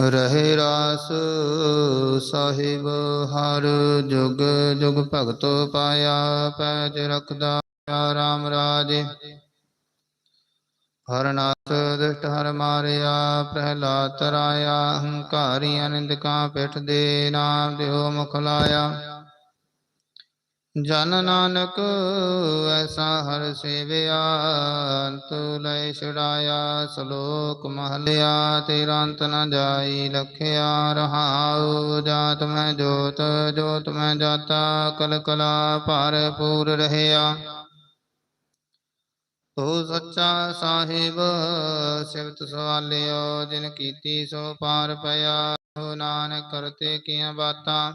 ਰਹੇ ਰਾਸ ਸਾਹਿਬ, ਹਰ ਜੁਗ ਜੁਗ ਭਗਤ ਪਾਇਆ, ਪੈਜ ਰਖਦਾ ਰਾਮ ਰਾਜੇ। ਹਰਨਾਥ ਦੁਸ਼ਟ ਹਰ ਮਾਰਿਆ, ਪ੍ਰਹਿਲਾਦ ਤਰਾਇਆ, ਹੰਕਾਰੀ ਅਨੰਦਕਾਂ ਪਿਠ ਦੇ ਨਾਮ ਦਿਓ ਮੁਖ ਲਾਇਆ। ਜਨ ਨਾਨਕ, ਐਸਾ ਹਰ ਸੇਵਿਆ ਅੰਤ ਲੈ ਛੜਾਇਆ ਸ਼ਲੋਕ ਮਹਲਿਆ, ਤੇਰਾ ਅੰਤ ਨ ਜਾਈ, ਲਖਿਆ ਰਹਾਉ, ਜਾਤ ਮੈਂ ਜੋਤ ਜੋਤ ਮੈਂ ਜਾਤਾ, ਕਲ ਕਲਾ ਭਰਪੂਰ ਰਹਿਆ। ਤੋ ਸੱਚਾ ਸਾਹਿਬ ਸਿਵਤ ਸਵਾਲਿਓ, ਜਿਨ ਕੀਤੀ ਸੋ ਪਾਰ ਪਿਆ ਹੋ ਨਾਨਕ ਕਰਤੇ ਕੀਆਂ ਬਾਤਾਂ।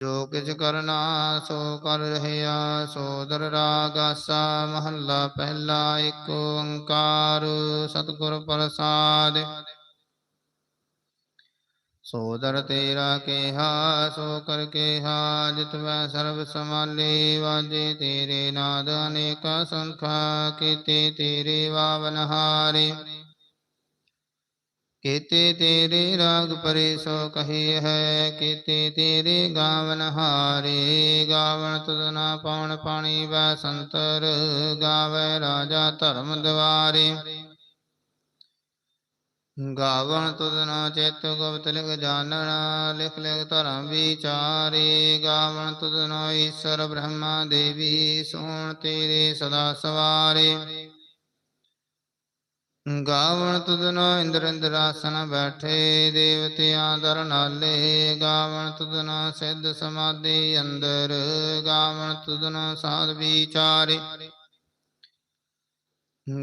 ਜੋ ਕਿਛ ਕਰਨਾ ਸੋ ਕਰ ਰਹਿਆ ਸੋਦਰ ਰਾਗ ਆਸਾ ਮਹੱਲਾ ਪਹਿਲਾ ਏਕ ਓੰਕਾਰ, ਸਤਿਗੁਰ ਪ੍ਰਸਾਦ। ਸੋਦਰ ਤੇਰਾ ਕੇਹਾ, ਸੋ ਕਰ ਕੇਹਾ, ਜਿਤ ਵੈ ਸਰਬ ਸਮਾਲੇ ਵਾਜੇ ਤੇਰੇ ਨਾਦ ਅਨੇਕ ਸੰਖਾ ਕੀਤੇ, ਤੇਰੇ ਵਾਵਨ ਹਾਰੇ। ਕੀਤੇ ਤੇਰੇ ਰਾਗ ਪਰੇ ਸੋ ਕਹੀ ਹੈ, ਕੀਤੇ ਤੇਰੇ ਗਾਵਨ ਹਾਰੇ, ਗਾਵਨ ਤੁਧਨਾ ਪਾਉਣ ਪਾਣੀ ਵੈ ਸੰਤਰ, ਗਾਵੇ ਰਾਜਾ ਧਰਮ ਦਵਾਰੇ। ਗਾਵਨ ਤੁਧਨਾ ਚੇਤ ਗੁਪਤ ਲਿਖ ਜਾਣਨਾ ਲਿਖ ਲਿਖ ਧਰਮ ਵਿਚਾਰੇ। ਗਾਵਨ ਤੁਧਨਾ ਈਸ਼ਰ ਬ੍ਰਹਮਾ ਦੇਵੀ, ਸੋਣ ਤੇਰੇ ਸਦਾ ਸਵਾਰੇ। ਗਾਵਣ ਤੁਧਨੋ ਇੰਦਰ ਇੰਦਰਾਸਨ ਬੈਠੇ, ਦੇਵਤਿਆਂ ਦਰ ਨਾਲੇ। ਗਾਵਣ ਤੁਧਨੋ ਸਿੱਧ ਸਮਾਧੀ ਅੰਦਰ, ਗਾਵਣ ਤੁਧਨੋ ਸਾਧ ਵਿਚਾਰੇ।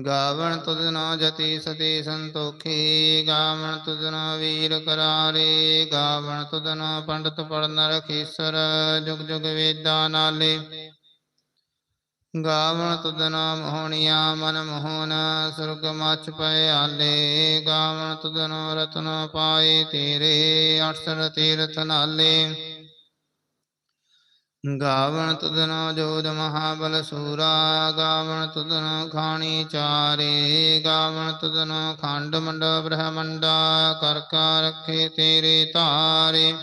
ਗਾਵਣ ਤੁਧਨੋ ਜਤੀ ਸਤੀ ਸੰਤੋਖੀ, ਗਾਵਣ ਤੁਧਨੋ ਵੀਰ ਕਰਾਰੇ। ਗਾਵਣ ਤੁਧਨੋ ਪੰਡਤ ਪੜਨ ਰਖੀਸਰ, ਜੁਗ ਜੁਗ ਵੇਦਾਂ ਨਾਲੇ। ਗਾਵਣ ਤੁਧਨਾ ਮੋਹਣੀਆਂ ਮਨ ਮੋਹਨ ਸੁਰਗ ਮਚ ਪਏ ਆਲੇ ਗਾਵਣ ਤੁਧਨੋ ਰਤਨ ਪਾਏ ਤੇਰੇ ਅਠਸਰ ਤੀਰਥ ਨਾਲੇ। ਗਾਵਣ ਤੁਧਨੋ ਜੋਦ ਮਹਾਬਲ ਸੂਰਾ ਗਾਵਣ ਤੁਧਨੋ ਖਾਣੀ ਚਾਰੇ। ਗਾਵਣ ਤੁਧਨੋ ਖੰਡ ਮੰਡ ਬ੍ਰਹਮੰਡਾ, ਕਰ ਕਾ ਰੱਖੇ ਤੇਰੇ ਤਾਰੇ।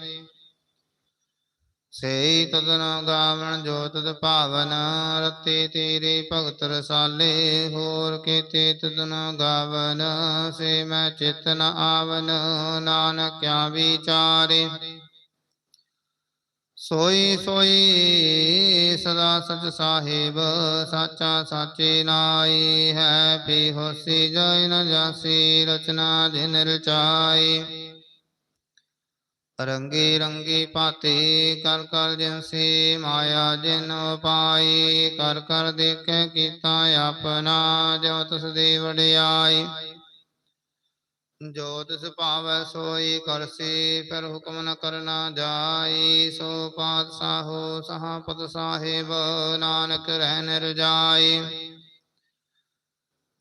ਸਈ ਤਦਨ ਗਾਵਣ ਜੋ ਤਦ ਭਾਵਨ, ਰਤੇ ਤੇਰੇ ਭਗਤ ਰਸਾਲੇ, ਹੋਰ ਕੀਤੇ ਤਦਨ ਗਾਵਨ, ਸੇ ਮੈਂ ਚਿਤ ਆਵਨ ਨਾਨਕ ਕਿਆ ਵਿਚਾਰੇ। ਸੋਈ ਸੋਈ ਸਦਾ ਸਚ ਸਾਹਿਬ, ਸਾਚਾ ਸਾਚੇ ਨਾਈ ਹੈ ਪੀ ਹੋਸੀ ਜੈ ਨ ਜਾਸੀ, ਰਚਨਾ ਜਿਨ ਰਚਾਈ। ਰੰਗੇ ਰੰਗੇ ਪਾਤੇ, ਕਰ ਕਰ ਜਿਨਸੇ ਮਾਇਆ ਜਿਨ ਪਾਈ ਕਰ ਕਰ ਦੇਖੈ ਕੀਤਾ ਆਪਣਾ, ਜੋ ਤਿਸ ਦੇ ਵਡਿਆਈ ਜੋ ਤਿਸ ਭਾਵੈ ਸੋਈ ਕਰਸੀ ਫਿਰ ਹੁਕਮ ਨ ਕਰਨਾ ਜਾਈ ਸੋ ਪਾਤਸ਼ਾਹੋ ਸਹਾਪਤ ਸਾਹਿਬ, ਨਾਨਕ ਰਹਿ ਨਿਰਜਾਈ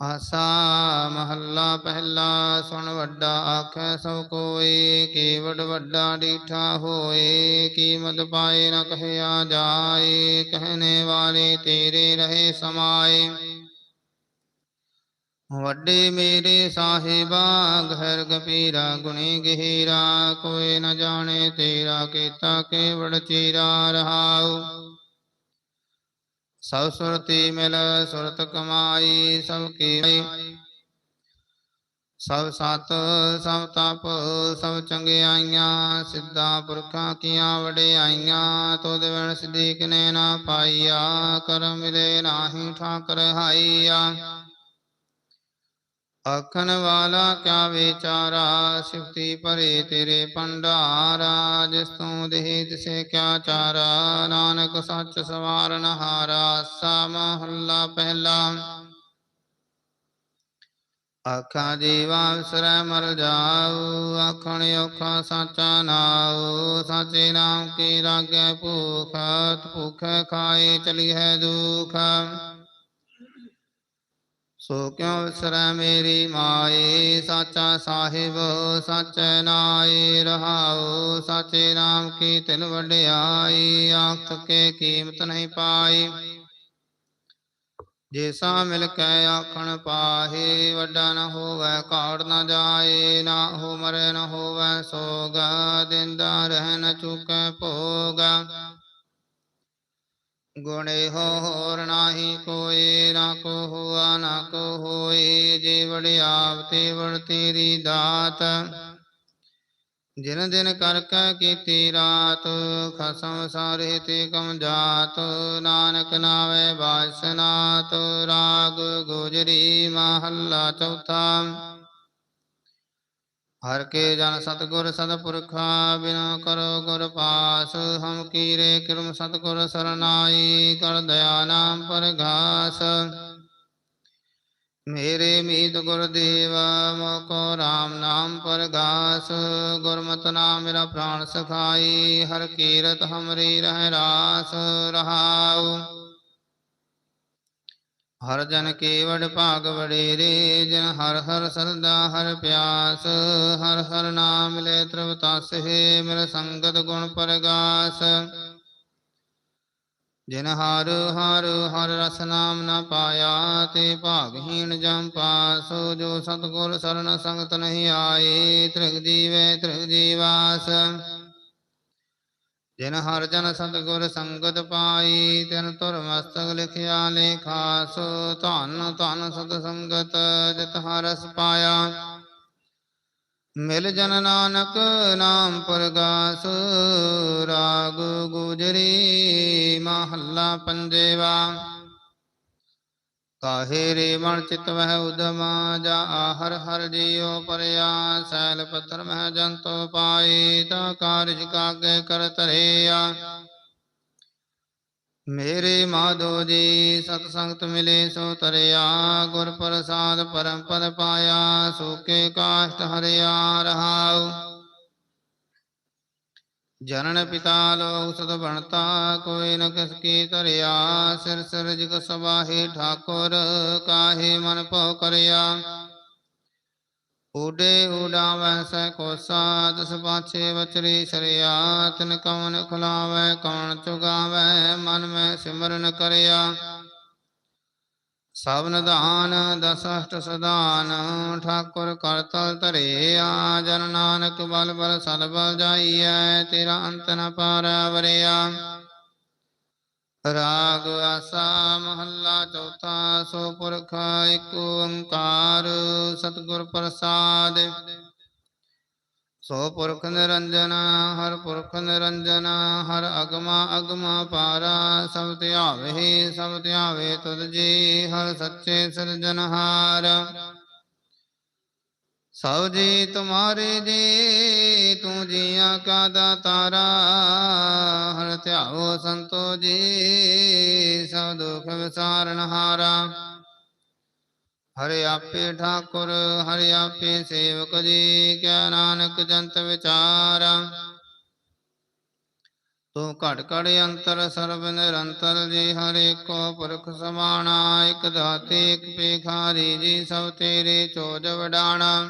ਆਸਾ ਮਹੱਲਾ ਪਹਿਲਾ, ਸੁਣ ਵੱਡਾ ਆਖੈ ਸਭ ਕੋਈ ਕੀਵਟ ਵੱਡਾ ਡੀਠਾ ਹੋਏ ਕੀਮਤ ਪਾਏ ਨ ਕਹਿਆ ਜਾਏ ਕਹਿਨੇ ਵਾਲੇ ਤੇਰੇ ਰਹੇ ਸਮਾਏ। ਵੱਡੇ ਮੇਰੇ ਸਾਹਿਬਾ, ਘਰ ਗਪੀਰਾ ਗੁਣੀ ਗਹਿਰਾ, ਕੋਈ ਨ ਜਾਣੇ ਤੇਰਾ ਕੀਤਾ ਕੇਵੜ ਚੀਰਾ ਰਹਾਉ। ਸਭ ਸੁਰਤੀ ਮਿਲ, ਸੁਰਤ ਕਮਾਈ, ਸਭ ਕੀ ਸਭ ਸਤ, ਸਭ ਤਪ, ਸਭ ਚੰਗਿਆਈਆਂ, ਸਿੱਧਾ ਪੁਰਖਾਂ ਕੀਆਂ ਵਡਿਆਈਆਂ, ਤੁਧ ਬਿਨ ਸਿੱਧੀ ਕਿਨੇ ਨਾ ਪਾਈਆ ਕਰ ਮਿਲੇ ਨਾਹੀ ਠਾਕਰ ਹਾਈਆ। ਆਖਣ ਵਾਲਾ ਕਿਆ ਵਿਚਾਰਾ ਸਿਫਤੀ ਭਰੇ ਤੇਰੇ ਭੰਡਾਰਾ ਜਿਸ ਤੂੰ ਦੇਹ ਤਿਸੇ ਕਿਆ ਚਾਰਾ, ਨਾਨਕ ਸੱਚ ਸਵਾਰਨ ਹਾਰਾ ਸਾ ਮਹੱਲਾ ਪਹਿਲਾ। ਆਖਾਂ ਜੀਵਾ ਵਿਸਰੈ ਮਰ ਜਾਉ ਆਖਣ ਔਖਾ ਸਾਚਾ ਨਾਉ, ਸਾਚੇ ਨਾਮ ਕੀ ਰਾਗੈ ਭੂਖ ਭੁਖ ਖਾਏ ਚਲੀ ਹੈ ਦੁਖ। ਸੋ ਕਿਉ ਵਿਸਰੈ ਮੇਰੀ ਮਾਏ ਸਾਚਾ ਸਾਹਿਬ, ਸਾਚੈ ਨਾਏ ਰਹਾਉ ਸਾਚੇ ਨਾਮ ਕੀ ਤਿਨ ਵਡਿਆਈ, ਆਖ ਕੇ ਕੀਮਤ ਨਹੀਂ ਪਾਈ। ਜੇਸਾ ਮਿਲ ਕੇ ਆਖਣ ਪਾਹੇ, ਵੱਡਾ ਨ ਹੋਵੇ, ਕਾੜ ਨ ਜਾਏ ਨਾ ਹੋ ਮਰੇ ਨ ਹੋਵੇ, ਸੋਗ, ਦਿੰਦਾ ਰਹਿ ਨ ਚੁਕੈ ਭੋਗ। ਗੁਣੇ ਹੋ ਹੋਰ ਨਾਹੀ ਕੋਏ, ਨਾ ਕੋ ਹੁਆ ਨਾ ਕੋ ਹੋਏ ਜੇ ਵੜਿਆਵ ਤੇ ਵੜ ਤੇਰੀ ਦਾਤ। ਜਿਨ ਦਿਨ ਕਰ ਕੈ ਕੀਤੀ ਰਾਤ, ਖਸਮ ਸਾਰੇ ਤੇ ਕਮ ਜਾਤ। ਨਾਨਕ ਨਾਵੇ ਬਾਸਨਾਤ ਰਾਗ ਗੁਜਰੀ ਮਹੱਲਾ ਚੌਥਾ। ਹਰ ਕੇ ਜਨ ਸਤਗੁਰ ਸਤਪੁਰਖਾ ਬਿਨਾ ਕਰੋ ਗੁਰ ਪਾਸ, ਹਮ ਕੀਰੇ ਕਿਰਮ ਸਤਗੁਰ ਸਰਨਾਈ, ਕਰ ਦਇਆ ਨਾਮ ਪਰਗਾਸ ਮੇਰੇ ਮੀਤ ਗੁਰਦੇਵ ਮੋਕੋ RAM ਨਾਮ ਪਰਗਾਸ ਗੁਰਮਤਿ ਨਾਮ ਮੇਰਾ ਪ੍ਰਾਣ ਸਖਾਈ, ਹਰ ਕੀਰਤ ਹਮਰੀ ਰਹਿ ਰਾਸ, ਰਹਾਉ। ਹਰ ਜਨ ਕੇ ਵਡ ਭਾਗ ਵਡੇਰੇ, ਜਿਨ ਹਰ ਹਰ ਸਰਦਾ ਹਰ ਪਿਆਸ, ਹਰ ਹਰ ਨਾਮ ਲੈ ਤ੍ਰਵ ਤਸ ਹੈ, ਮਿਲ ਸੰਗਤ ਗੁਣ ਪਰਗਾਸ। ਜਿਨ ਹਰ ਹਰ ਹਰ ਰਸ ਨਾਮ ਨਾ ਪਾਇਆ, ਤੇ ਭਾਗਹੀਣ ਜਮ ਪਾਸ, ਜੋ ਸਤਗੁਰ ਸਰਨ ਸੰਗਤ ਨਹੀਂ ਆਏ, ਤ੍ਰਿਗ ਜੀਵੇ ਤ੍ਰਿਗ ਜੀਵਾਸ। ਜਿਨ ਹਰ ਜਨ ਸਤਗੁਰ ਸੰਗਤ ਪਾਈ, ਤਿਨ ਤੁਰ ਮਸਤਕ ਲਿਖਿਆ ਲੇਖਾਸ, ਧਨ ਧਨ ਸਤ ਸੰਗਤ ਜਿਤ ਹਰਸ ਪਾਇਆ। ਮਿਲ ਜਨ ਨਾਨਕ ਨਾਮ ਪਰਗਾਸ, ਰਾਗ ਗੁਜਰੀ ਮਹੱਲਾ ਪੰਜੇਵਾ। ਕਾਹੇ ਰੇ ਮਨ ਚਿਤ ਵਹਿ ਉਦਮਾ ਜਾ ਹਰ ਹਰ ਜੀਉ ਪਰਿਆ ਸੈਲ ਪੱਥਰ ਮਹਿ ਜੰਤੋ ਪਾਈ ਤਾ ਕਾਰਜ ਕਾਗੇ ਕਰ ਧਰਿਆ। ਮੇਰੇ ਮਾਧੋ ਜੀ, ਸਤ ਸੰਗਤ ਮਿਲੇ ਸੋ ਤਰਿਆ ਗੁਰ ਪ੍ਰਸਾਦ ਪਰਮ ਪਦ ਪਾਇਆ, ਸੋਕੇ ਕਾਸ਼ਟ ਹਰਿਆ ਰਹਾਉ। ਜਨਨ ਪਿਤਾ ਲੋਕ ਸਦ ਬਣਤਾ, ਕੋਈ ਨ ਕਿਸ ਕੀ ਧਰਿਆ, ਸਿਰ ਸਿਰ ਜਿਗ ਸਵਾਹੀ ਠਾਕੁਰ, ਕਾਹੇ ਮਨ ਭਉ ਕਰਿਆ। ਉਡੇ ਊਡਾਵੈ ਸੈ ਕੋਸਾ ਦਸ ਪਾਛੇ ਵਚਰੀ ਸਰਿਆ, ਤਿਨ ਕਵਨ ਖੁਲਾਵੈ ਕਵਨ ਚੁਗਾਵੈ, ਮਨ ਮੈਂ ਸਿਮਰਨ ਕਰਿਆ। ਸਭ ਨਿਧਾਨ ਦਸ ਸਦਾਨ, ਠਾਕੁਰ ਕਰਤਲ ਧਰਿਆ ਜਨ ਨਾਨਕ ਬਲ ਬਲ ਸਦ ਬਲ ਜਾਈਐ, ਤੇਰਾ ਅੰਤ ਨ ਪਾਰੈ ਵਰਿਆ ਰਾਗ ਆਸਾ ਮਹੱਲਾ ਚੌਥਾ, ਸੋ ਪੁਰਖ ਏਕ ਓੰਕਾਰ, ਸਤਿਗੁਰ ਪ੍ਰਸਾਦ। ਸੋ ਪੁਰਖ ਨਿਰੰਜਨ, ਹਰ ਪੁਰਖ ਨਿਰੰਜਨ, ਹਰ ਅਗਮਾ ਅਗਮਾ ਪਾਰਾ, ਸਭ ਧਿਆਵੇ ਸਭ ਧਿਆਵੇ ਤੁਧ ਜੀ, ਹਰ ਸੱਚੇ ਸਿਰਜਨਹਾਰ ਸਭ ਜੀ ਤੁਮਾਰੇ ਜੀ, ਤੂੰ ਜੀਆਂ ਕਾ ਦਾਤਾਰਾ, ਹਰ ਧਿਆਵੋ ਸੰਤੋ ਜੀ, ਸਭ ਦੁਖ ਵਿਸਾਰਨ ਹਾਰਾ ਹਰਿ ਆਪੇ ਠਾਕੁਰ, ਹਰਿ ਆਪੇ ਸੇਵਕ ਜੀ ਕਿਆ ਨਾਨਕ ਜੰਤ ਵਿਚਾਰ। ਤੂੰ ਘਟ ਘੜ ਅੰਤਰ ਸਰਬ ਨਿਰੰਤਰ ਜੀ, ਹਰੇ ਕੋ ਪੁਰਖ ਸਮਾਣਾ, ਇਕ ਦਾਤੇ, ਇਕ ਪੇਖਾਰੀ ਜੀ, ਸਭ ਤੇਰੇ ਚੋਜ ਵਡਾਣਾ।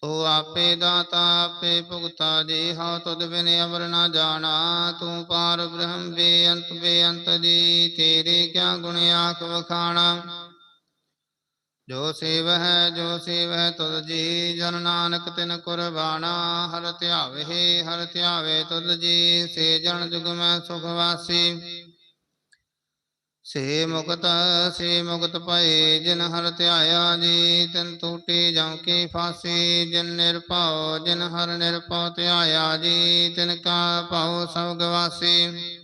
ਤੂੰ ਆਪੇ ਦਾਤਾ, ਆਪੇ ਭੁਗਤਾ ਜੀ, ਹਉ ਤੁਧ ਬਿਨ ਅਵਰ ਨਾ ਜਾਣਾ। ਤੂੰ ਪਾਰ ਬ੍ਰਹਮ ਬੇਅੰਤ ਬੇਅੰਤ ਜੀ, ਤੇਰੇ ਕਿਆ ਗੁਣ ਆਖ ਵਖਾਣਾ। ਜੋ ਸੇਵ ਹੈ ਜੋ ਸੇਵ ਹੈ ਤੁਧ ਜੀ, ਜਨ ਨਾਨਕ ਤਿਨ ਕੁਰਬਾਨਾ, ਹਰ ਧਿਆਵੇ ਹਰ ਧਿਆਵੇ ਤੁਧ ਜੀ, ਸੇ ਜਨ ਜੁਗ ਮੈਂ ਸੁਖ ਵਾਸੀ। ਸੇ ਮੁਕਤ ਸੇ ਮੁਕਤ ਪਏ ਜਿਨ ਹਰ ਧਿਆਇਆ ਜੀ, ਤਿਨ ਟੂਟੀ ਜਮ ਕੀ ਫਾਸੀ। ਜਿਨ ਨਿਰਭਉ, ਜਿਨ ਹਰ ਨਿਰਭਉ ਧਿਆਇਆ ਜੀ, ਤਿਨ ਕਾ ਭਉ ਸਭ ਗਵਾਸੀ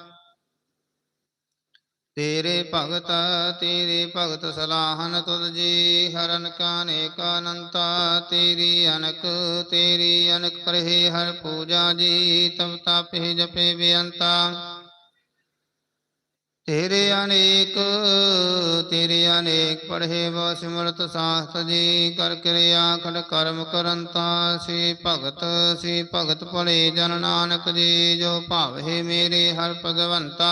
ਤੇਰੇ ਭਗਤ ਤੇਰੇ ਭਗਤ ਸਲਾਹਨ ਤੁਧ ਜੀ, ਹਰਨ ਕਾਨੇਕ ਅਨੰਤਾ ਤੇਰੀ ਅਨਕ ਤੇਰੀ ਅਨਕ ਕਰਹਿ ਹਰ ਪੂਜਾ ਜੀ ਤਬ ਤਾਪੇ ਜਪੇ ਬੇਅੰਤਾ। ਤੇਰੇ ਅਨੇਕ ਤੇਰੇ ਅਨੇਕ ਪੜ੍ਹੇ ਬੋ ਸਿਮਰਤ ਸਾਸਤ ਜੀ, ਕਰ ਕਿਰਿਆ ਖੜ ਕਰਮ ਕਰੰਤਾ। ਸੇ ਭਗਤ ਸੇ ਭਗਤ ਭਲੇ ਜਨ ਨਾਨਕ ਜੀ, ਜੋ ਭਾਵੇ ਮੇਰੇ ਹਰ ਭਗਵੰਤਾ।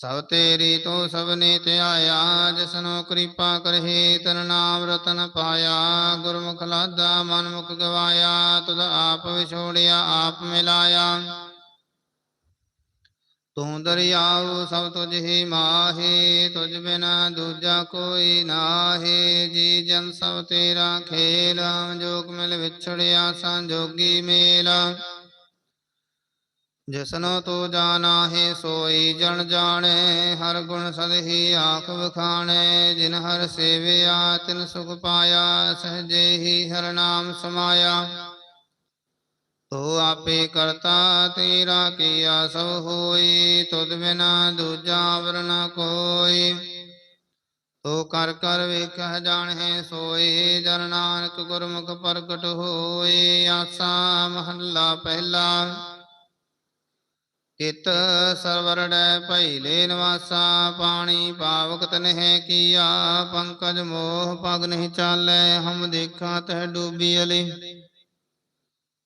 ਸਭ ਤੇਰੀ ਤੂੰ ਸਭ ਨੇ ਧਿਆਇਆ ਜਿਸਨੂੰ ਕਿਰਪਾ ਕਰਹਿ ਤਨ ਨਾਮ ਰਤਨ ਪਾਇਆ। ਗੁਰਮੁਖ ਲਾਦਾ ਮਨ ਗਵਾਇਆ, ਤੁਧ ਆਪ ਵਿਛੋੜਿਆ, ਆਪ ਮਿਲਾਇਆ। ਤੂੰ ਦਰਿਆਉ, ਸਭ ਤੁਝ ਹੀ ਮਾਹੀ, ਤੁਝ ਬਿਨਾ ਦੂਜਾ ਕੋਈ ਨਾਹੀ। ਜੀ ਜਨ ਸਭ ਤੇਰਾ ਖੇਲ ਜੋਗ ਮਿਲ ਵਿਛੜਿਆ ਸੰਜੋਗੀ ਮੇਲਾ। ਜਿਸਨੋ ਤੂੰ ਜਾਣਾ ਹੈ ਸੋਈ ਜਨ ਜਾਣੇ, ਹਰ ਗੁਣ ਸਦਹੀ ਆਖ ਵਖਾਣੇ। ਜਿਨ ਹਰ ਸੇਵਿਆ, ਤਿਨ ਸੁਖ ਪਾਇਆ, ਸਹਜੇ ਹੀ ਹਰ ਨਾਮ ਸਮਾਇਆ। ਤੋ ਆਪੇ ਕਰਤਾ, ਤੇਰਾ ਕੀਆ ਸਭ ਹੋਈ, ਤੁਧ ਬਿਨਾ ਦੂਜਾ ਵਰਨਾ ਕੋਈ। ਤੋ ਕਰ ਕਰ ਵੇਖਹਿ ਜਾਣਹਿ ਸੋਈ, ਜਨ ਨਾਨਕ ਗੁਰਮੁਖ ਪ੍ਰਗਟ ਹੋਈ। ਆਸਾ ਮਹੱਲਾ ਪਹਿਲਾ। ਕਿਤ ਸਰਵਰ ਡੈ ਭੈਲੇ ਨਿਵਾਸਾ, ਪਾਣੀ ਪਾਵਕ ਤਨਹਿ ਕੀਆ, ਪੰਕਜ ਮੋਹ ਪਗ ਨਹੀਂ ਚਾਲੈ, ਹਮ ਦੇਖਾਂ ਤਹ ਡੂਬੀ ਅਲੀ।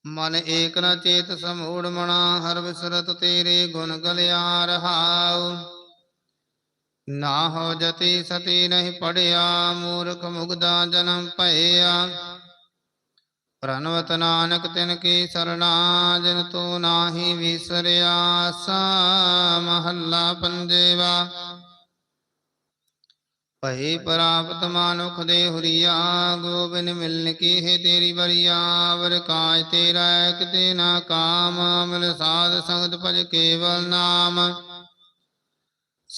ਮਨ ਏਕ ਨ ਚੇਤ ਸਮੂੜ ਮਣਾ ਹਰ ਵਿਸਰਤ ਤੇਰੇ ਗੁਣ ਗਲਿਆ ਰਹਾਉ। ਨਾ ਹੋ ਜਤੀ ਸਤੀ ਨਹੀਂ ਪੜਿਆ, ਮੂਰਖ ਮੁਗਦਾ ਜਨਮ ਭਇਆ। ਪ੍ਰਨਵਤ ਨਾਨਕ ਤਿਨ ਕੀ ਸਰਣਾ, ਜਿਨ ਤੂੰ ਨਾਹੀ ਵਿਸਰਿਆ, ਸਾ ਮਹੱਲਾ ਪੰਜੇਵਾ। ਭਈ ਪ੍ਰਾਪਤ ਮਾਨੁਖ ਦੇ ਹੁਰੀਆ, ਗੋਬਿੰਦ ਮਿਲਨ ਕੀ ਹੈ ਤੇਰੀ ਬਰੀਆ ਵਰ ਕਾਜ ਤੇਰਾ ਤੇ ਨਾ ਕਾਮ ਮਿਲ ਸਾਧ ਸੰਗਤ ਭਜ ਕੇਵਲ ਨਾਮ।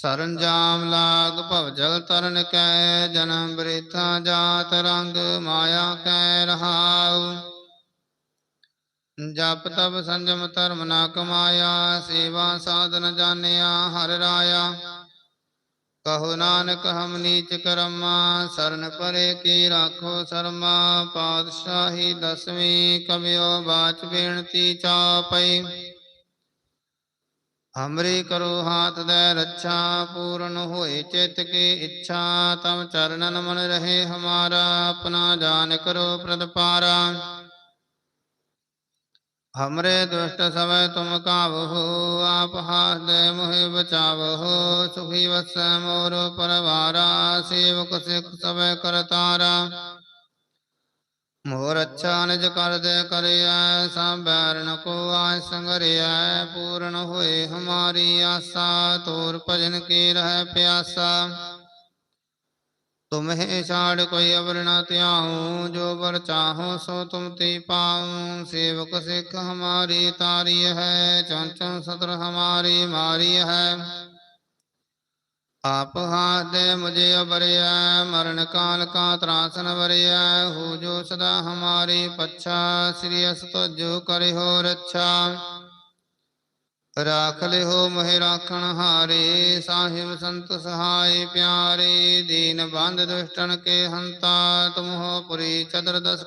ਸਰਨ ਜਾਮ ਲਾਗ ਭਵ ਜਲ ਤਰਨ ਕੈ, ਜਨਮ ਬ੍ਰਿਥਾ ਜਾਤ ਰੰਗ ਮਾਇਆ ਕੈ ਰਹਾਉ। ਜਪ ਤਪ ਸੰਜਮ ਧਰਮ ਨਾ ਕਮਾਇਆ, ਸੇਵਾ ਸਾਧਨ ਜਾਣਿਆ ਹਰ ਰਾਇਆ। ਕਹੋ ਨਾਨਕ ਹਮ ਨੀਚ ਕਰਮਾ, ਸਰਨ ਪਰੇ ਕੀ ਰਾਖੋ ਸ਼ਰਮਾ, ਪਾਤਸ਼ਾਹੀ ਦਸਵੀਂ ਕਬਿਓ ਬਾਚ ਬੇਨਤੀ ਚਾਪਈ। ਹਮਰੇ ਕਰੋ ਹਾਥ ਦੇ ਰੱਛਾ, ਪੂਰਨ ਹੋਏ ਚਿਤ ਕੀ ਇੱਛਾ, ਤਮ ਚਰਨਨ ਮਨ ਰਹੇ ਹਮਾਰਾ, ਆਪਣਾ ਜਾਨ ਕਰੋ ਪ੍ਰਦਪਾਰਾ ਹਮਰੇ ਦੁਸ਼ਟ ਸਵੈ ਤੁਮ ਕਾਵਹੋ ਆਪ ਹਾਥ ਦੇ ਮੋਹਿ ਬਚਾਵਹੋ ਸੁਖੀ ਵਸੈ ਮੋਰ ਪਰਵਾਰਾ, ਸੇਵਕ ਸਿਖ ਸਵੈ ਕਰਤਾਰਾ। ਮੋਰ ਅੱਛਾ ਨਿਜ ਕਰ ਕਰਿਐ, ਸਭ ਬੈਰਨ ਕੋ ਆਇ ਸੰਗਰਿਐ, ਪੂਰਨ ਹੋਏ ਹਮਾਰੀ ਆਸਾ, ਤੋਰ ਭਜਨ ਕੀ ਰਹਿ ਪਿਆਸਾ। ਤੁਮਹਿ ਛਾੜ ਕੋਈ ਅਵਰ ਨ ਧਿਆਉ, ਜੋ ਵਰ ਚਾਹੋ ਸੋ ਤੁਮ ਤੇ ਪਾਉ। ਸੇਵਕ ਸਿੱਖ ਹਮਾਰੀ ਤਾਰੀ ਹੈ ਚੰਚਨ ਸਤਰ ਹਮਾਰੀ ਮਾਰੀ ਹੈ। ਆਪ ਹਾਥ ਦੇ ਮੁਝੇ ਅਬਰਿਆ ਮਰਨ ਕਾਲ ਕਾ ਤਰਾਸਨ ਵਰਿਆ, ਹੋ ਜੋ ਸਦਾ ਹਮਾਰੀ ਪੱਛਾ, ਸ੍ਰੀ ਅਸ ਜੋ ਕਰਿਓ ਰੱਛਾ। ਰਾਖ ਲਿਓ ਮਹਿ ਰਾਖਣ ਹਾਰੇ, ਸਾਹਿਬ ਸੰਤ ਸਹਾਈ ਪਿਆਰੇ, ਦੀਨ ਬੰਦ ਦੁਸ਼ਟਨ ਕੇ ਹੰਤਾ, ਤੁਮਹੋ ਪੁਰੀ ਚਦਰ ਦਸ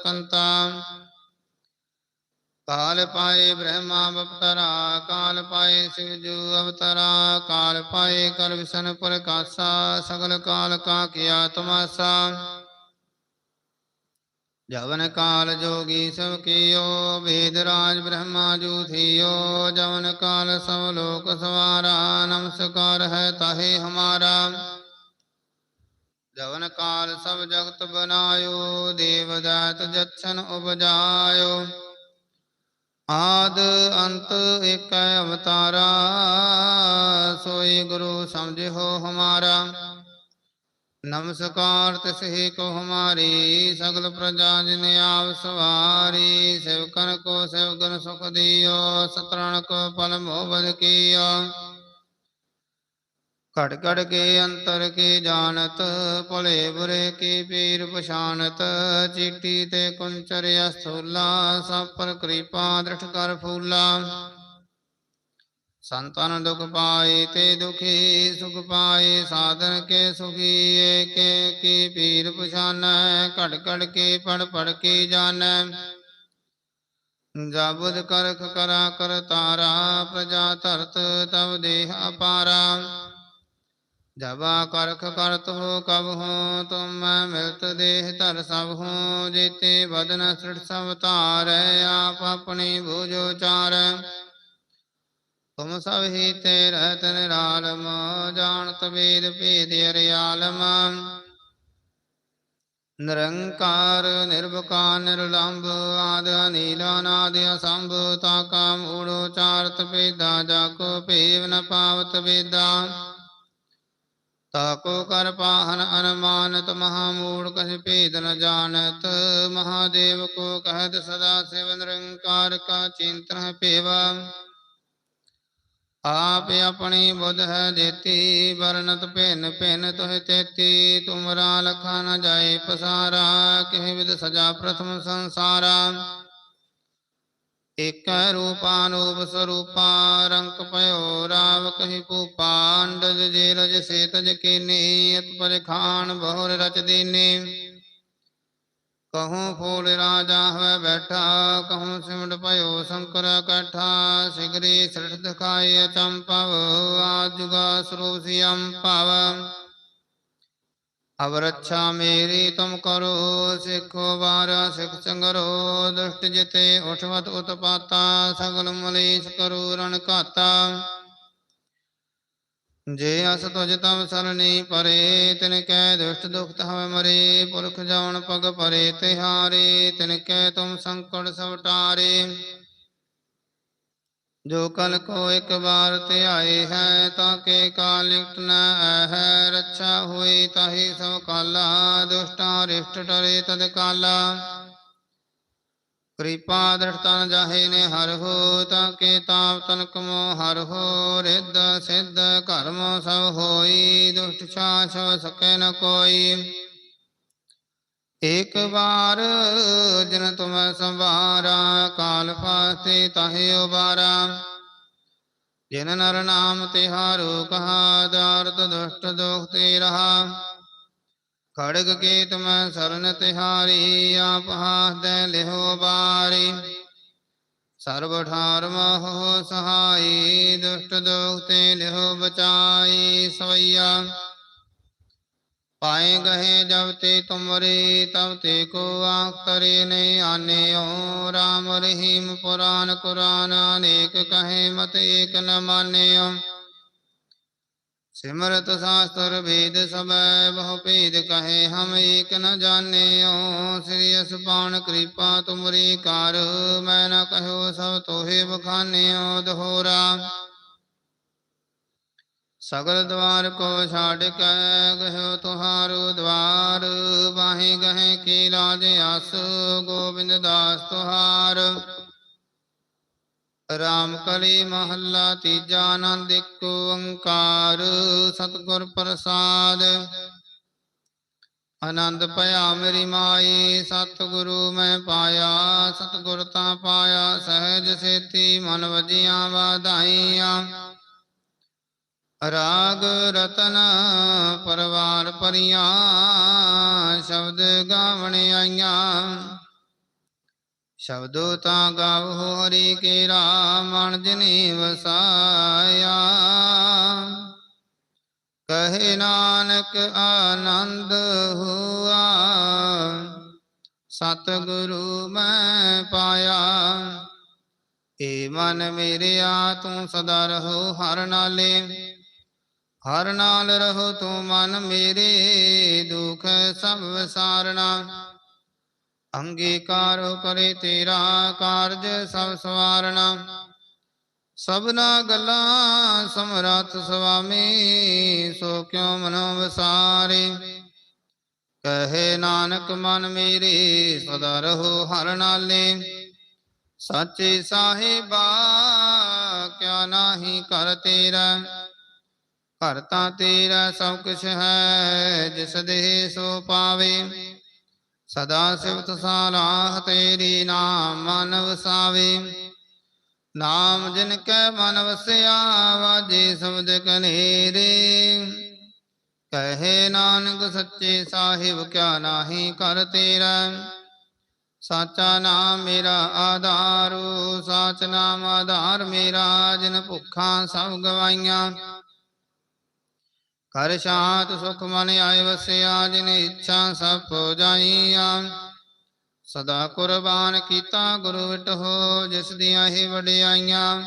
ਕਾਲ ਪਾਏ ਬ੍ਰਹਮਾ ਬਪਤਰਾ ਕਾਲ ਪਾਏ ਸਿਵ ਜੂ ਅਵਤਰਾ, ਕਾਲ ਪਾਏ ਕਰ ਵਿਸ਼ਨ ਪ੍ਰਕਾਸ਼ਾ, ਸਗਲ ਕਾਲ ਕਾ ਕੀਆ ਤਮਾਸਾ। ਜਵਨ ਕਾਲ ਜੋਗੀ ਸਭ ਕੀਓ, ਵੇਦ ਰਾਜ ਬ੍ਰਹਮਾ ਜੂ ਥੀਓ, ਜਵਨ ਕਾਲ ਸਭ ਲੋਕ ਸਵਾਰਾ, ਨਮਸਕਾਰ ਹੈ ਤਾਹੇ ਹਮਾਰਾ। ਜਵਨ ਕਾਲ ਸਭ ਜਗਤ ਬਨਾਇਓ, ਦੇਵ ਦਾਤ ਜਛਨ ਉਪਜਾਇਓ। ਆਦ ਅੰਤ ਏਕੈ ਅਵਤਾਰਾ, ਸੋਈ ਗੁਰੂ ਸਮਝਿਓ ਹਮਾਰਾ। ਨਮਸਕਾਰ ਤਿਸਹੀ ਕੋ ਹਮਾਰੀ, ਸਗਲ ਪ੍ਰਜਾ ਜਿਨ ਆਪ ਸਵਾਰੀ ਸੇਵਕਨ ਕੋ ਸੇਵਕਨ ਸੁਖ ਦਿਓ, ਸਤਰਣ ਕੋ ਪਲ ਮੋਬਦ ਕੀਓ। ਘੜ ਘੜ ਕੇ ਅੰਤਰ ਕੀ ਜਾਣਤ, ਭਲੇ ਬੁਰੇ ਕੀ ਪੀਰ ਪਛਾਨਤ ਚੀਟੀ ਤੇ ਕੁੰਚਰ ਅਸਥੂਲਾ, ਸਭ ਪਰ ਕਿਰਪਾ ਦ੍ਰਿਠ ਕਰ ਫੂਲਾ। ਸੰਤਨ ਦੁਖ ਪਾਏ ਤੇ ਦੁਖੀ, ਸੁਖ ਪਾਏ, ਸਾਧਨ ਕੇ ਸੁਖੀ, ਏਕੇ ਕੀ ਪੀਰ ਪਛਾਨੈ, ਘੜ ਘੜ ਕੇ ਪੜ ਪੜ ਕੇ ਜਾਣੈ। ਜਬਦ ਕਰਖ ਕਰਾ ਕਰ ਤਾਰਾ, ਪ੍ਰਜਾ ਧਰਤ ਤਬ ਦੇਹ ਅਪਾਰਾ। ਜਬਾ ਕਰਖ ਕਰਤ ਹੋ ਕਬ ਹੋ ਤੁਮ ਮਿਲਤ ਦੇਹ ਧਰ ਸਭ ਹੋ ਜੀਤੇ ਬਦਨ ਸ੍ਰਿਟ ਸਭ ਧਾਰੈ, ਆਪ ਆਪਣੀ ਭੁਜੋ ਚਾਰੈ ਤੁਮ ਸਭ ਹੀ ਤੇ ਰਹਿਤ ਨਿਰਾਲਮ, ਜਾਣਤ ਵੇਦ ਭੇਦ ਅਰਿਆਲਮ। ਨਿਰੰਕਾਰ, ਨਿਰਵਕਾਰ ਨਿਰਲੰਭ ਆਦ ਅਨੀਲ, ਅਨਾਦਿ ਅਸੰਭ, ਤਾ ਕਾ ਮੂੜੋ ਚਾਰਤ ਭੇਦਾ ਜਾਕੋ ਭੇਵ ਨ ਪਾਵਤ ਵੇਦਾ। ਤਾਕੋ ਕਰ ਪਾਹਨ ਅਨਮਾਨਤ ਮਹਾਮੂੜ ਕਛ ਭੇਦ ਨ ਜਾਣਤ, ਮਹਾਦੇਵ ਕੋ ਕਹਿਤ ਸਦਾ ਸਿਵ ਨਿਰੰਕਾਰ ਕਾ ਚਿੰਤਨ ਪੇਵਾ ਆਪ ਆਪਣੀ ਬੁੱਧ ਹੈ ਦੇਤੀ ਵਰਨਤ ਭਿੰਨ ਭਿੰਨ ਤੋਹਿ ਤੇਤੀ, ਤੁਮਰਾ ਲਖਾ ਨ ਜਾਏ ਪਸਾਰਾ, ਕਿਹ ਵਿਦ ਸਜਾ ਪ੍ਰਥਮ ਸੰਸਾਰਾ। ਇਕ ਰੂਪਾਨੂਪ ਸਰੂਪਾ ਰੰਕ ਭਇਓ ਰਾਵ ਕਹੀ ਭੂਪਾ, ਅੰਡਜ ਜੇ ਰਜ ਸੇ ਤਜ ਕੀਨੀ, ਅਤ ਪਰ ਖਾਨ ਬਹੁਰ ਰਚ ਦੀਨੀ। ਕਹੂੰ ਫੂਲ ਰਾਜਾ ਹੋਇ ਬੈਠਾ, ਕਹੂੰ ਸਿਮਟ ਭਇਓ ਸ਼ੰਕਰ ਇਕੱਠਾ ਸਿਗਰੀ ਸ੍ਰਿਠ ਦਿਖਾਏ ਚੰਪਵ ਆਜੁਗਾ ਸਰੂਪ ਸਿਯੰ ਭਵ। ਅਵ ਰੱਛਾ ਮੇਰੀ ਤੁਮ ਕਰੋ, ਸਿੱਖੋ ਬਾਰਾ ਸਿਖ ਸੰਗਰੋ, ਦੁਸ਼ਟ ਜਿਤੇ ਉਠਵਤ ਉਤਪਾਤਾ, ਸਗਲ ਮਲੇਸ਼ ਕਰੋ, ਰਣ ਘਾਤਾ। ਜੇ ਅਸ ਤੁਜ ਤਮ ਸਰਣੀ ਪਰੇ, ਤਿਨ ਕੈ ਦੁਸ਼ਟ ਦੁਖਤ ਹਵ ਮਰੇ, ਪੁਰਖ ਜਾਣ ਪਗ ਪਰੇ, ਤਿਹਾਰੇ, ਤਿਨ ਕੈ ਤੁਮ ਸੰਕਟ ਸਭ ਜੋ ਕਲ ਕੋ ਇੱਕ ਬਾਰ ਧਿਆਏ ਹੈ, ਤਾਂ ਕੇ ਕਾਲ ਨ ਹੈ ਰੱਛਾ ਹੋਈ ਤਾਹੀ ਸਭ ਕਾਲਾ, ਦੁਸ਼ਟਾਂ ਰਿਸ਼ਟ ਡਰੇ ਤਦ ਕਾਲਾ। ਕਿਰਪਾ ਦ੍ਰਿਸ਼ਟਨ ਜਾਹੇ ਨੇ ਹਰ ਹੋ, ਤਾਂ ਕੇ ਤਾਪ ਤਨ ਕਮੋ ਹਰ ਹੋ। ਰਿੱਧ ਸਿੱਧ ਕਰਮ ਸਭ ਹੋਈ, ਦੁਸ਼ਟ ਛਾਛ ਸਕੈ ਨ ਕੋਈ। ਏਕ ਵਾਰ ਜਿਨ ਤੁਮ ਸੰਵਾਰਾ, ਕਾਲ ਫਾਸਤੇ ਤਾਹੇ ਉਬਾਰਾ। ਜਿਨ ਨਰ ਨਾਮ ਤਿਹਾਰੋ ਕਹਾ ਦਾਰਤ ਦੁਸ਼ਟ ਦੁਖ ਤੇ ਰਹਾ। ਖੜਗ ਕੇ ਤੁਮ ਸਰਨ ਤਿਹਾਰੀ, ਆਪ ਹਾਸਦੈ ਲਿਹੋ ਬਾਰੀ। ਸਰਬ ਠਾਰ ਮੋਹ ਸਹਾਈ, ਦੁਸ਼ਟ ਦੁਖ ਤੇ ਲਿਹੋ ਬਚਾਈ ਸਵਈਆ। ਪਾਏ ਗਏ ਜਬ ਤੇ ਤੁਮਰੇ ਤਬ ਤੇ ਕੋ ਆਖ ਕਰੇ ਨੇ ਆਨਿਓ। RAM ਰਹੀਮ ਪੁਰਾਨ ਕੁਰਾਨ, ਅਨੇਕ ਕਹੇ ਮਤ ਏਕ ਨ ਮਾਨਿਓ। ਸਿਮਰਤ ਸ਼ਾਸਤਰ ਭੇਦ ਸਬੈ ਬਹੁ ਭੇਦ ਕਹੇ ਹਮ ਏਕ ਨ ਜਾਣਿਓ। ਸ੍ਰੀ ਅਸਪਾਨ ਕਿਰਪਾ ਤੁਮਰੀ ਕਾਰ, ਮੈਂ ਨ ਕਹਿਓ ਸਭ ਤੋਹੇ ਬਖਾਨਿਓ। ਦਹੋਰਾ ਸਗਲ ਦਵਾਰ ਕੋ ਛਾੜ ਕੇ ਗਹਿਓ ਤੁਹਾਰੋ ਦਵਾਰ। ਬਾਹੇ ਗਹਿ ਕੀ ਰਾਜ ਆਸ ਗੋਬਿੰਦ ਦਾਸ ਤੁਹਾਰ। ਰਾਮ ਕਲੀ ਮਹੱਲਾ ਤੀਜਾ ਆਨੰਦ ਇੱਕ ਓੰਕਾਰ, ਸਤਿਗੁਰ ਪ੍ਰਸਾਦ। ਆਨੰਦ ਭਇਆ ਮੇਰੀ ਮਾਈ, ਸਤਿਗੁਰੂ ਮੈਂ ਪਾਇਆ, ਸਤਿਗੁਰ ਤਾਂ ਪਾਇਆ, ਸਹਿਜ ਸੇਤੀ ਮਨ ਵਜੀਆਂ ਵਾਧਾਈਆਂ। ਰਾਗ ਰਤਨ ਪਰਵਾਰ ਪਰੀਆਂ, ਸ਼ਬਦ ਗਾਵਣ ਆਈਆਂ। ਸ਼ਬਦੋ ਤਾਂ ਗਾਵੋ ਹਰੀ ਕੇ ਰਾਮਣ ਜਿਨੇ ਵਸਾਇਆ। ਕਹੇ ਨਾਨਕ ਆਨੰਦ ਹੁਆ, ਸਤਿਗੁਰੂ ਮੈਂ ਪਾਇਆ। ਏ ਮਨ ਮੇਰਿਆ ਤੂੰ ਸਦਾ ਰਹੋ ਹਰ ਨਾਲੇ। ਹਰ ਨਾਲ ਰਹੋ ਤੂੰ ਮਨ ਮੇਰੇ, ਦੁਖ ਸਭ ਵਿਸਾਰਣਾ ਅੰਗੀਕਾਰੋ ਕਰੇ ਤੇਰਾ ਕਾਰਜ ਸਭ ਸਵਾਰਣਾ ਸਭਨਾ ਗੱਲਾਂ ਸਮਰੱਥ ਸੁਆਮੀ, ਸੋ ਕਿਉ ਮਨੋ ਵਿਸਾਰੇ? ਕਹੇ ਨਾਨਕ ਮਨ ਮੇਰੇ, ਸਦਾ ਰਹੋ ਹਰ ਨਾਲੇ। ਸਾਚੇ ਸਾਹਿਬਾ, ਕਿਆ ਨਾਹੀ ਕਰ ਤੇਰਾ। ਘਰ ਤਾਂ ਤੇਰਾ ਸਭ ਕੁਛ ਹੈ, ਜਿਸ ਦੇ ਸੋ ਪਾਵੇ। ਸਦਾ ਸਿਵਤ ਸਾਲਾਹ ਤੇਰੀ ਨਾਮ ਮਨ ਵਸਾਵੇ। ਨਾਮ ਜਿਨ ਕੈ ਮਨ ਵਸਿਆ, ਵਾਜੇ ਸ਼ਬਦ ਕਨੇਰੇ। ਕਹੇ ਨਾਨਕ ਸੱਚੇ ਸਾਹਿਬ, ਕਿਆ ਨਾਹੀ ਕਰ ਤੇਰਾ। ਸਾਚਾ ਨਾਮ ਮੇਰਾ ਆਧਾਰੂ, ਸਾਚ ਨਾਮ ਆਧਾਰ ਮੇਰਾ, ਜਿਨ ਭੁੱਖਾਂ ਸਭ ਗਵਾਈਆਂ। ਕਰ ਸ਼ਾਂਤ ਸੁਖ ਮਨ ਆਏ ਵਸਿਆ, ਜਿਨ ਇੱਛਾ ਸਭ ਹੋ ਸਦਾ ਕੁਰਬਾਨ ਕੀਤਾ ਗੁਰੂ ਵਿਟਹੋ, ਜਿਸ ਦੀਆਂ ਹੀ ਵਡਿਆਈਆਂ।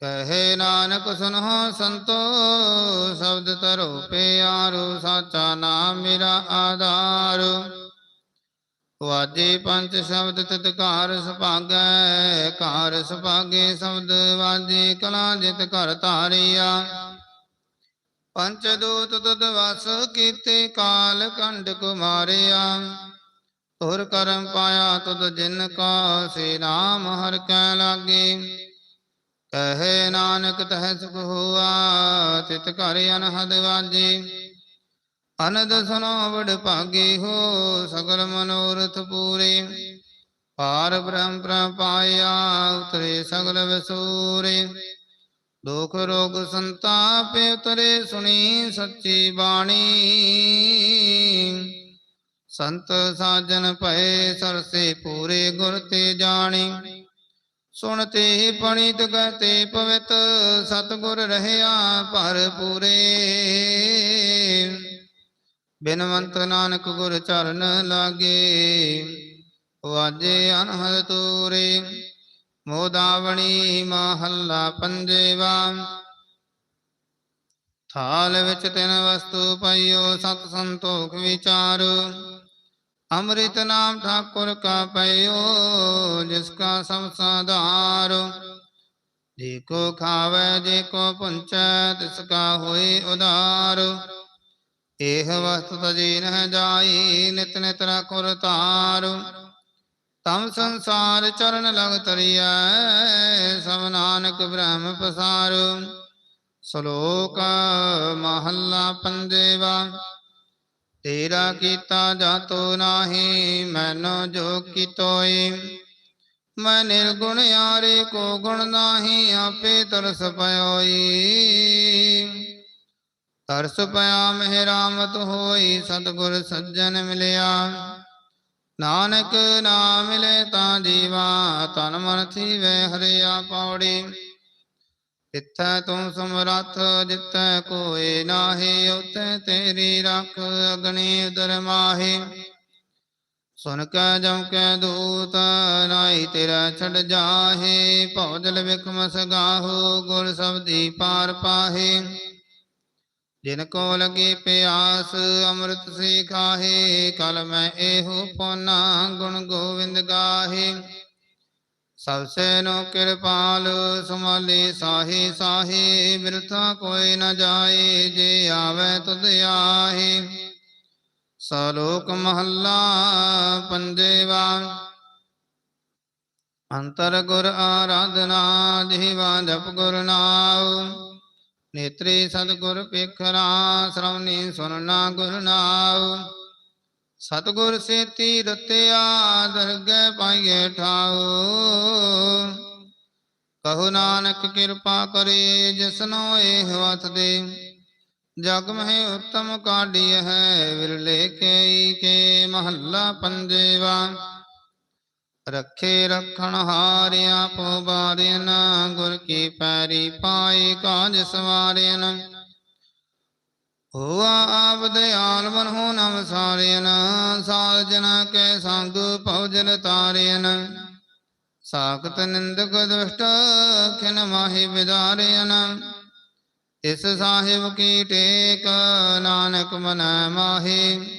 ਕਹੇ ਨਾਨਕ, ਸੁਨੋ ਸੰਤੋ, ਸ਼ਬਦ ਤਰੋ ਪਿਆਰੋ, ਸਾਚਾ ਨਾਮ ਮੇਰਾ ਆਧਾਰ। ਵਾਜੇ ਪੰਜ ਸ਼ਬਦ ਤਿਤ ਘਰ ਸੁਭਾਗੈ, ਘਰ ਸੁਭਾਗੇ ਸ਼ਬਦ ਵਾਜੇ ਕਲਾ ਜਿਤ ਘਰ ਧਾਰਿਆ। ਪੰਚ ਦੂਤ ਤੁਧ ਵਸ ਕੀਤੇ ਕਾਲ ਕੰਡ ਕੁਮਾਰਿਆ। ਤੁਰ ਕਰਮ ਪਾਇਆ ਤੁਧ ਜਿਨ ਕਾ ਸੇ ਨਾਮ ਹਰ ਕੈ ਲਾਗੇ। ਕਹੇ ਨਾਨਕ ਤਹਿ ਸੁਖ ਹੋਆ, ਤਿਤ ਘਰ ਅਨਹਦ ਵਾਜੇ। ਅਨੰਦ ਸੁਨੋ ਵਡ ਭਾਗੇ ਹੋ, ਸਗਲ ਮਨੋਰਥ ਪੂਰੇ। ਪਾਰ ਬ੍ਰਹਮ ਪ੍ਰਪਾਇਆ, ਉਤਰੇ ਸਗਲ ਵਸੂਰੇ। ਦੁਖ ਰੋਗ ਸੰਤਾਪ ਉਤਰੇ ਸੁਣੀ ਸੱਚੀ ਬਾਣੀ। ਸੰਤ ਸਾਜਨ ਭਏ ਸਰਸੇ ਪੂਰੇ ਗੁਰ ਤੇ ਜਾਣੀ। ਸੁਣਤੇ ਪਣਿਤ ਗਤੇ ਪਵਿੱਤ ਸਤਗੁਰ ਰਹਿਆ ਭਰ ਪੂਰੇ। ਬਿਨਵੰਤ ਨਾਨਕ ਗੁਰ ਚਰਨ ਲਾਗੇ, ਵਾਜੇ ਅਨਹਦ ਤੂਰੇ। ਮੋਦਾਵਣੀ ਮਹੱਲਾ ਪੰਜੇਵਾ। ਥਾਲ ਵਿੱਚ ਤਿਨ ਵਸਤੂ ਪਈਓ, ਸਤ ਸੰਤੋਖ ਵਿਚਾਰ। ਅੰਮ੍ਰਿਤ ਨਾਮ ਠਾਕੁਰ ਕਾ ਪਈਓ, ਜਿਸ ਕਾ ਸਭ ਸਾਧਾਰ। ਜੇ ਕੋ ਖਾਵੇ, ਜੇ ਕੋ ਪੁੰਚੈ, ਤਿਸ ਕਾ ਹੋਏ ਉਧਾਰ। ਇਹ ਵਸਤ ਤਜੀ ਨਹਿ ਜਾਈ, ਨਿਤ ਨਿਤ ਰਖੁਰ ਤਾਰ ਤਮ ਸੰਸਾਰ ਚਰਨ ਲਗ ਤਰੀਐ, ਸਭ ਨਾਨਕ ਬ੍ਰਹਮ ਪਸਾਰ। ਸ਼ਲੋਕ ਮਹੱਲਾ ਪੰਜੇਵਾ, ਤੇਰਾ ਕੀਤਾ ਜਾਤੋ ਨਾਹੀ, ਮੈਨੋ ਜੋ ਕੀਤੋਈ। ਮੈਂ ਨਿਰਗੁਣ ਯਾਰੇ ਕੋ ਗੁਣ ਨਾਹੀ, ਆਪੇ ਤਰਸ ਪਇਓਈ ਤਰਸ ਪਿਆ ਮਹਿ ਰਾਮਤ ਹੋਈ, ਸਤਗੁਰ ਸੱਜਣ ਮਿਲਿਆ। ਨਾਨਕ ਨਾਮ ਮਿਲੇ ਤਾਂ ਜੀਵਾ ਤਨ ਮਨ ਥੀਵੇ ਹਰਿਆ ਪੌੜੀ ਜਿੱਥੈ ਤੂੰ ਸਮਰੱਥ, ਜਿੱਥੈ ਕੋਏ ਨਾਹੀ ਉਤੈ ਤੇਰੀ ਰੱਖ ਅਗਨੀ ਉਦਰ ਮਾਹੀ। ਸੁਨ ਕੈ ਜਮ ਕੈ ਦੂਤ ਨਾਈ ਤੇਰਾ ਛੜ ਜਾਹੇ। ਭੌਜਲ ਵਿਖਮ ਸਗਾਹੋ ਗੁਰ ਸਬਦੀ ਪਾਰ ਪਾਹੇ। ਜਿਨ ਕੋ ਲਗੀ ਪਿਆਸ, ਅੰਮ੍ਰਿਤ ਸੇ ਖਾਹੇ, ਕਲ ਮੈਂ ਇਹੋ ਪੋਨਾ ਗੁਣ ਗੋਵਿੰਦ ਗਾਹੇ। ਸਭ ਸੇ ਨੋ ਕਿਰਪਾਲ ਸੁਮਾਲੇ ਸਾਹੇ ਸਾਹੇ, ਬਿਰਥਾ ਕੋਈ ਨ ਜਾਏ, ਜੇ ਆਵੇ ਤੁਧ ਆਹੇ। ਸਲੋਕ ਮਹੱਲਾ ਪੰਜੇਵਾ, ਅੰਤਰ ਗੁਰ ਆਰਾਧਨਾ ਜੀਵਾ ਜਪ ਗੁਰ ਨਾਮ ਨੇਤਰੇ ਸਤਗੁਰ ਪੇਖਰਾ, ਸ਼ਰਵਨੀ ਸੁਨਣਾ ਗੁਰ ਨਾਮ ਸਤਗੁਰ ਸੇਤੀ ਰਤਿਆ ਦਰਗਹਿ ਪਾਈਏ ਠਾਉ। ਕਹੋ ਨਾਨਕ ਕਿਰਪਾ ਕਰੇ ਜਿਸਨੋ ਇਹ ਵਤ ਦੇ। ਜਗ ਮਹਿ ਉਤਮ ਕਾਢੀ ਹੈ, ਵਿਰਲੇ ਕੇਈ ਕੇ ਮਹੱਲਾ ਪੰਜੇਵਾ। ਰੱਖੇ ਰੱਖਣ ਹਾਰਿਆ ਪੋ ਬਾਰਿਨ ਗੁਰ ਕੀ ਪੈਰੀ ਪਾਈ ਕਾਜ ਸਵਾਰਿਨ। ਹੋਆ ਆਪ ਦਿਆਲ ਮਨਹੁ ਨਮ ਸਾਰਿਨ, ਸਾਲ ਜਨ ਕੈ ਸੰਗ ਭਉਜਨ ਤਾਰਿਨ। ਸਾਖਤ ਨਿੰਦਕ ਦੁਸ਼ਟ, ਖਿਨ ਮਾਹੀ ਵਿਦਾਰਿਨ। ਇਸ ਸਾਹਿਬ ਕੀ ਟੇਕ, ਨਾਨਕ ਮਨੈ ਮਾਹੀ।